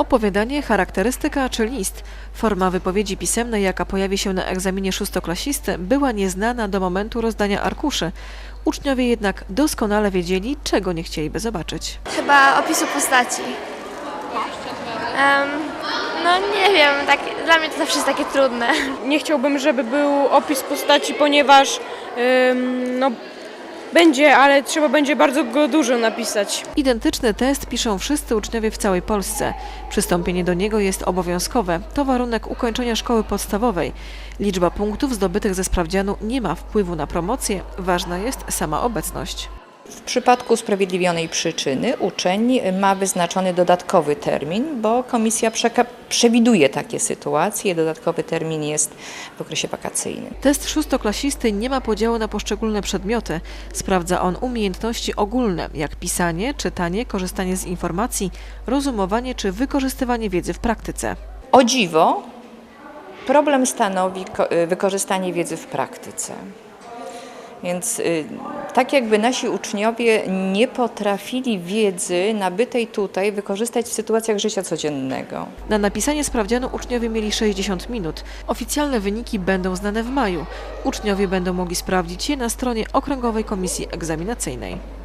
Opowiadanie, charakterystyka czy list. Forma wypowiedzi pisemnej, jaka pojawi się na egzaminie szóstoklasisty, była nieznana do momentu rozdania arkuszy. Uczniowie jednak doskonale wiedzieli, czego nie chcieliby zobaczyć. Chyba opisu postaci. Em, no nie wiem, tak, dla mnie to zawsze jest takie trudne. Nie chciałbym, żeby był opis postaci, ponieważ ym, no, będzie, ale trzeba będzie bardzo go dużo napisać. Identyczny test piszą wszyscy uczniowie w całej Polsce. Przystąpienie do niego jest obowiązkowe. To warunek ukończenia szkoły podstawowej. Liczba punktów zdobytych ze sprawdzianu nie ma wpływu na promocję, ważna jest sama obecność. W przypadku usprawiedliwionej przyczyny uczeń ma wyznaczony dodatkowy termin, bo komisja przewiduje takie sytuacje. Dodatkowy termin jest w okresie wakacyjnym. Test szóstoklasisty nie ma podziału na poszczególne przedmioty. Sprawdza on umiejętności ogólne, jak pisanie, czytanie, korzystanie z informacji, rozumowanie czy wykorzystywanie wiedzy w praktyce. O dziwo, problem stanowi ko- wykorzystanie wiedzy w praktyce. Więc y, tak jakby nasi uczniowie nie potrafili wiedzy nabytej tutaj wykorzystać w sytuacjach życia codziennego. Na napisanie sprawdzianu uczniowie mieli 60 minut. Oficjalne wyniki będą znane w maju. Uczniowie będą mogli sprawdzić je na stronie Okręgowej Komisji Egzaminacyjnej.